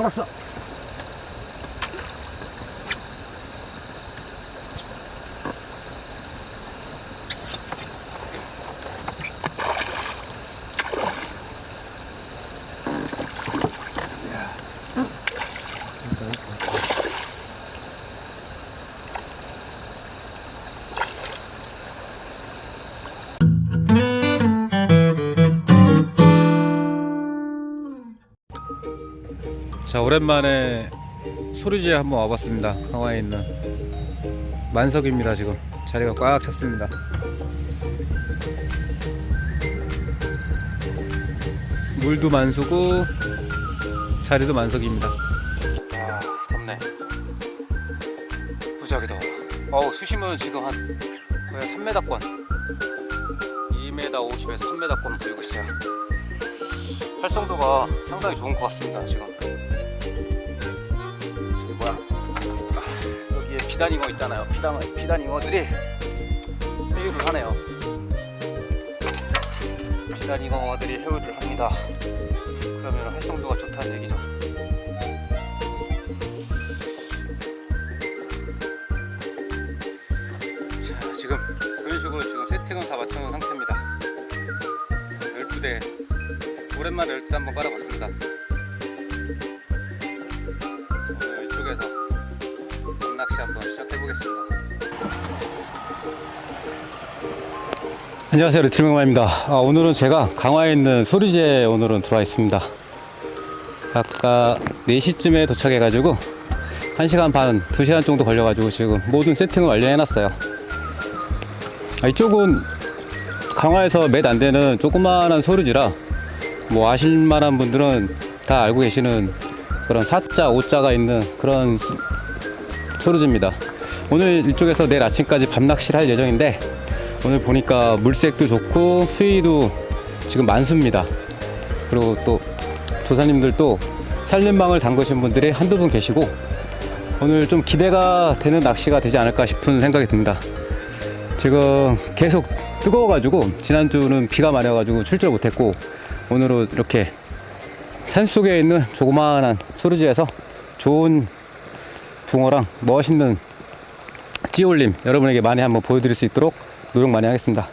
걸었어. 자 오랜만에 소리지에 한번 와봤습니다. 강화에 있는 만석입니다 지금. 자리가 꽉 찼습니다. 물도 만수고 자리도 만석입니다. 아 덥네. 무지하게 더워 어우 수심은 지금 한 거의 3m권. 2m 50에서 3m권 보이고 있어요. 활성도가 상당히 좋은 것 같습니다 지금 피단잉어 있잖아요. 피단, 피단잉어들이 회유를 하네요. 피단잉어들이 회유를 합니다. 그러면 활성도가 좋다는 얘기죠. 자 지금 그런 식으로 지금 세팅은 다 맞춰놓은 상태입니다. 12대. 오랜만에 12대 한번 깔아봤습니다 안녕하세요. 리틀명마입니다. 아, 오늘은 제가 강화에 있는 소리지에 오늘은 들어와 있습니다. 아까 4시쯤에 도착해 가지고 1시간 반, 2시간 정도 걸려 가지고 지금 모든 세팅을 완료해 놨어요. 아, 이쪽은 강화에서 몇 안 되는 조그마한 소리지라 뭐 아실만한 분들은 다 알고 계시는 그런 4자, 5자가 있는 그런 수- 소리지입니다. 오늘 이쪽에서 내일 아침까지 밤낚시를 할 예정인데 오늘 보니까 물색도 좋고 수위도 지금 많습니다. 그리고 또 조사님들도 살림망을 담그신 분들이 한두 분 계시고 오늘 좀 기대가 되는 낚시가 되지 않을까 싶은 생각이 듭니다. 지금 계속 뜨거워가지고 지난주는 비가 많이 와가지고 출절 못했고 오늘은 이렇게 산속에 있는 조그마한 소리지에서 좋은 붕어랑 멋있는 찌올림 여러분에게 많이 한번 보여드릴 수 있도록 노력 많이 하겠습니다.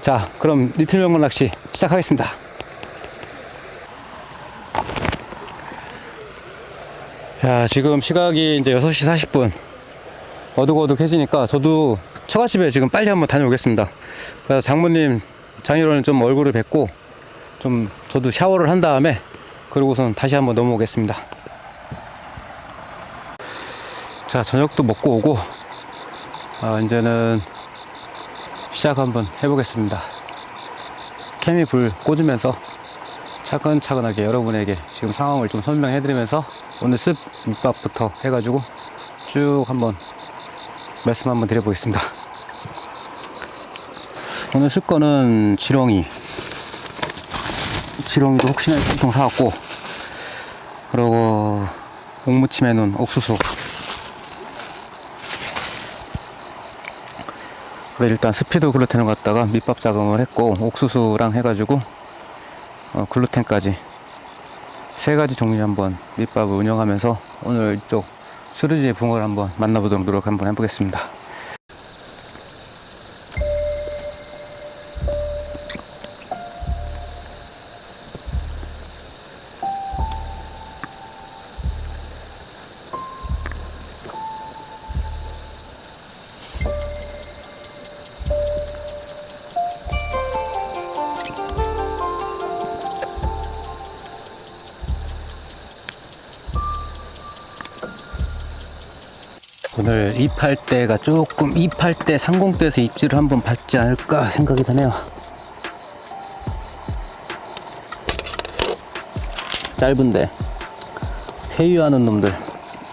자, 그럼 리틀 명문 낚시 시작하겠습니다. 자, 지금 시각이 이제 6시 40분. 어둑어둑해지니까 저도 처갓집에 지금 빨리 한번 다녀오겠습니다. 그래서 장모님, 장인어른 좀 얼굴을 뵙고 좀 저도 샤워를 한 다음에 그러고선 다시 한번 넘어오겠습니다. 자, 저녁도 먹고 오고 아, 이제는 시작 한번 해보겠습니다. 케미 불 꽂으면서 차근차근하게 여러분에게 지금 상황을 좀 설명해드리면서 오늘 습 밑밥부터 해가지고 쭉 한번 말씀 한번 드려보겠습니다. 오늘 쓸 거는 지렁이. 지렁이도 혹시나 좀 사왔고, 그리고 옥무침해 놓은 옥수수. 그래 일단 스피드 글루텐을 갖다가 밑밥 작업을 했고 옥수수랑 해가지고 어, 글루텐까지 세 가지 종류 한번 밑밥을 운영하면서 오늘 이쪽 수르지의 붕어를 한번 만나보도록 노력 한번 해보겠습니다. 오늘 입할 때가 조금 입할 때 상공대에서 입질을 한번 받지 않을까 생각이 드네요. 짧은데 회유하는 놈들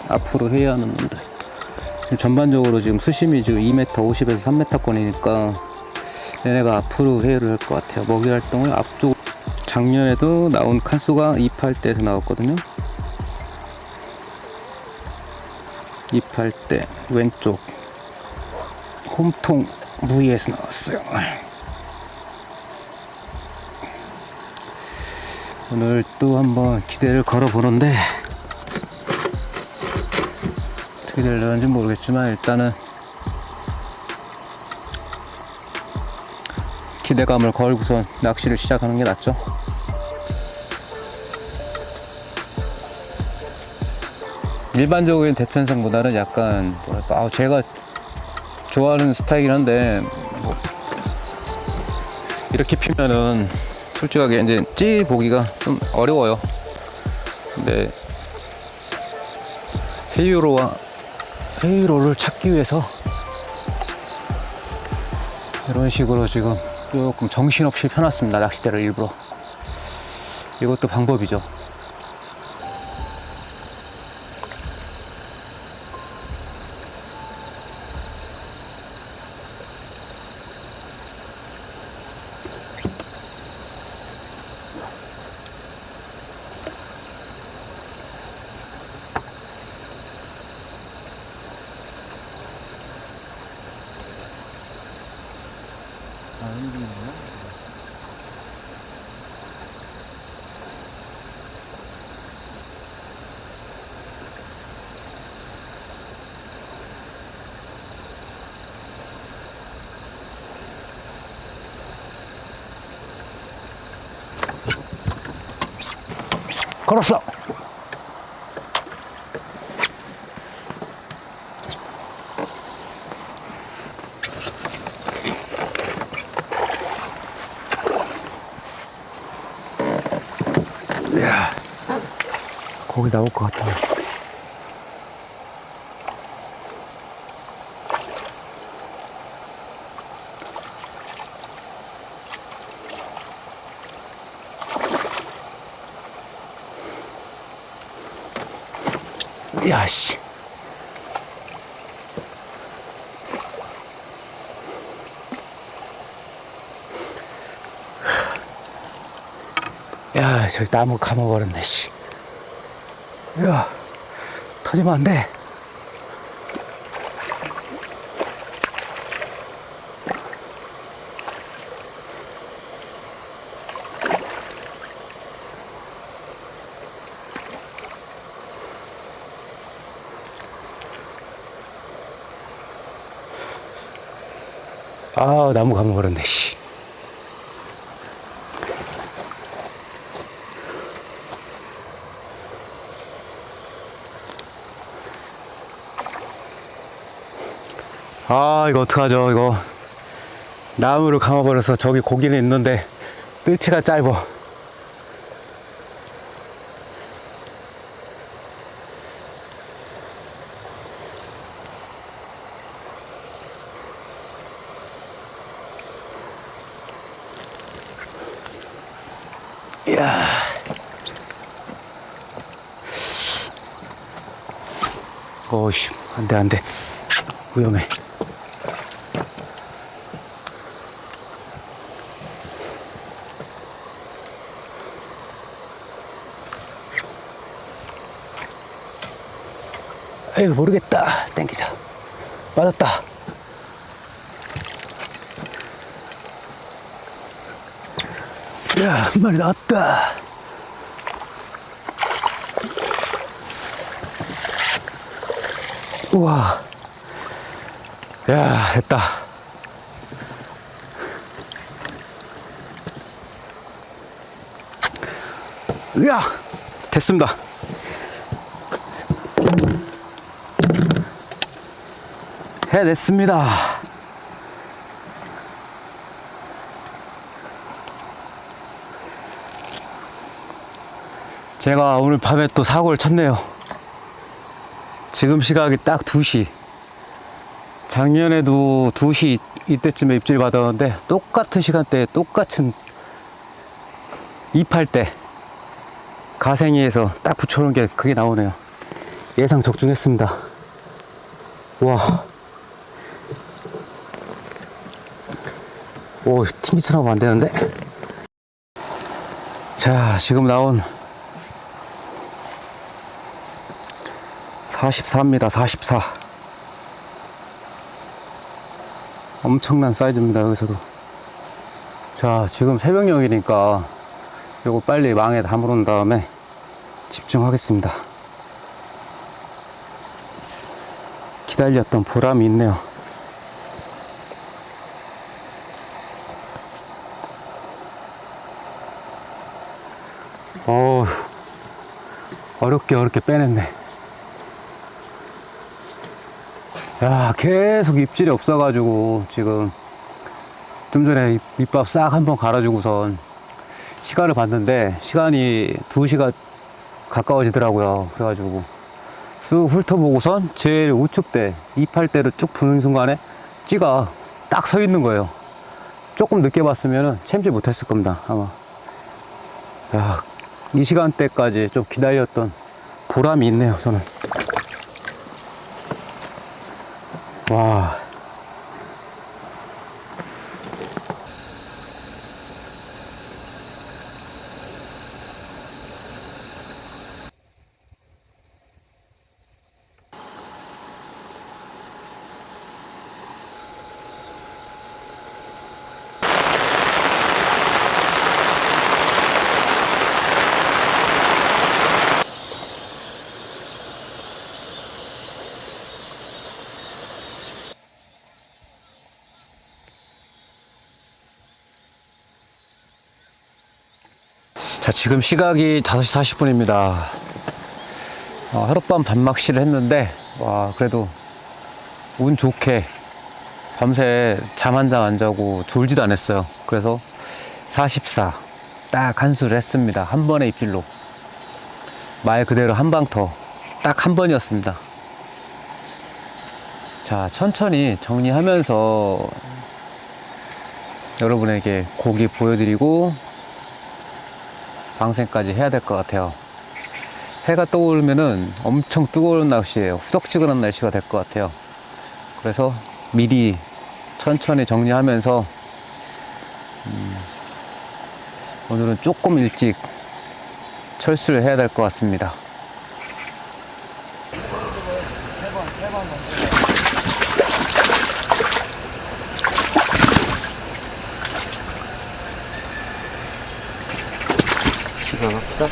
앞으로 회유하는 놈들 전반적으로 지금 수심이 지금 2m 50에서 3m권이니까 얘네가 앞으로 회유를 할 것 같아요. 먹이 활동을 앞쪽 작년에도 나온 칸수가 입할 때에서 나왔거든요. 입할 때 왼쪽 홈통 부위에서 나왔어요. 오늘 또 한번 기대를 걸어보는데 어떻게 될는지 모르겠지만 일단은 기대감을 걸고선 낚시를 시작하는 게 낫죠. 일반적인 대편성보다는 약간 뭐랄까 아, 제가 좋아하는 스타일이긴 한데 뭐 이렇게 피면은 솔직하게 이제 찌 보기가 좀 어려워요. 근데 헤이로와 헤이로를 찾기 위해서 이런 식으로 지금 조금 정신없이 펴놨습니다. 낚싯대를 일부러. 이것도 방법이죠. 걸었어. 야, 고기 나올 것 같아. 야, 씨. 야, 저기 나무 감아버렸네, 씨. 야, 터지면 안 돼. 아, 나무 감아버렸네, 씨. 아, 이거 어떡하죠, 이거. 나무를 감아버려서 저기 고기는 있는데, 뜰치가 짧아. 이야. 어이씨, 안 돼, 안 돼. 위험해. 에이 모르겠다. 땡기자. 맞았다. 야, 한 마리 나왔다. 우와. 야, 됐다. 으야! 됐습니다. 해냈습니다. 제가 오늘 밤에 또 사고를 쳤네요. 지금 시각이 딱 2시. 작년에도 2시 이때쯤에 입질 받았는데 똑같은 시간대에 똑같은 입할 때 가생이에서 딱 붙여놓은 게 그게 나오네요. 예상 적중했습니다. 와. 오, 팀비처럼 안 되는데. 자, 지금 나온 44입니다. 44. 엄청난 사이즈입니다. 여기서도. 자, 지금 새벽녘이니까 요거 빨리 망에 담으러 다음에 집중하겠습니다. 기다렸던 보람이 있네요. 어우, 어렵게 어렵게 빼냈네. 야, 계속 입질이 없어가지고, 지금, 좀 전에 입- 밑밥 싹 한번 갈아주고선 시간을 봤는데, 시간이 2시가 가까워지더라고요. 그래가지고, 쑥 훑어보고선 제일 우측대, 이팔대를 쭉 부는 순간에 찌가 딱 서 있는 거예요. 조금 늦게 봤으면 챔질 못했을 겁니다, 아마. 야, 이 시간대까지 좀 기다렸던 보람이 있네요, 저는. 와. 자, 지금 시각이 5시 40분입니다. 어, 하룻밤 밤낚시를 했는데, 와, 그래도 운 좋게 밤새 잠 한 잠 안 자고 졸지도 않았어요. 그래서 44, 딱 한 수를 했습니다. 한 번의 입질로. 말 그대로 한방 더. 딱한 번이었습니다. 자, 천천히 정리하면서 여러분에게 고기 보여드리고 방생까지 해야 될 것 같아요. 해가 떠오르면은 엄청 뜨거운 날씨예요. 후덕지근한 날씨가 될 것 같아요. 그래서 미리 천천히 정리하면서 음, 오늘은 조금 일찍 철수를 해야 될 것 같습니다. 막히다.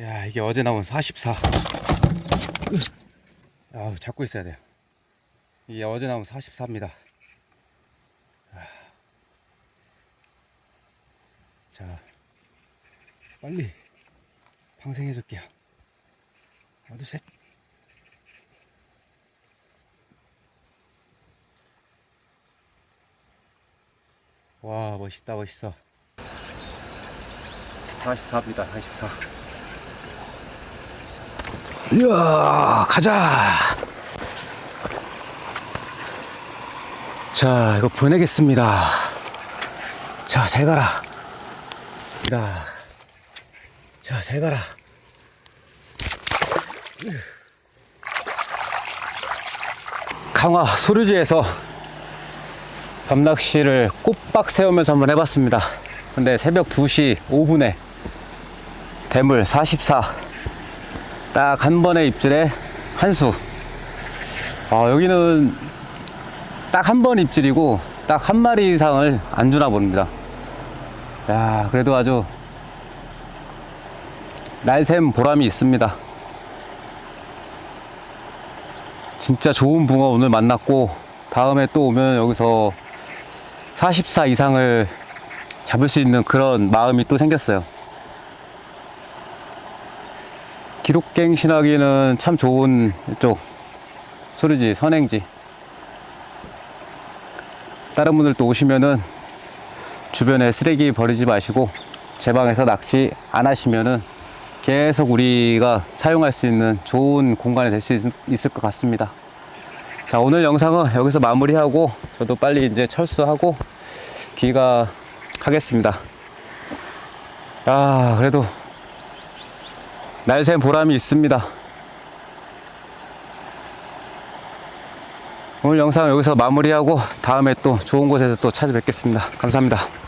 야, 이게 어제 나온 44. 아, 잡고 있어야 돼요. 이게 어제 나온 44입니다. 자, 빨리 방생해 줄게요. 하나, 둘, 셋. 와, 멋있다, 멋있어. 44입니다, 44. 이야, 가자! 자, 이거 보내겠습니다. 자, 잘 가라. 나. 자, 잘 가라. 강화 소류지에서 밤낚시를 꼬박 세우면서 한번 해봤습니다. 근데 새벽 2시 5분에 대물 44. 딱 한 번의 입질에 한 수. 아, 여기는 딱 한 번 입질이고 딱 한 마리 이상을 안 주나 봅니다. 야, 그래도 아주 날샘 보람이 있습니다. 진짜 좋은 붕어 오늘 만났고 다음에 또 오면 여기서 44 이상을 잡을 수 있는 그런 마음이 또 생겼어요. 기록갱신하기는 참 좋은 이쪽 소리지 선행지 다른 분들 또 오시면은 주변에 쓰레기 버리지 마시고 제 방에서 낚시 안 하시면은 계속 우리가 사용할 수 있는 좋은 공간이 될 수 있을 것 같습니다. 자, 오늘 영상은 여기서 마무리하고 저도 빨리 이제 철수하고 귀가하겠습니다. 야, 그래도 날샘 보람이 있습니다. 오늘 영상 여기서 마무리하고 다음에 또 좋은 곳에서 또 찾아뵙겠습니다. 감사합니다.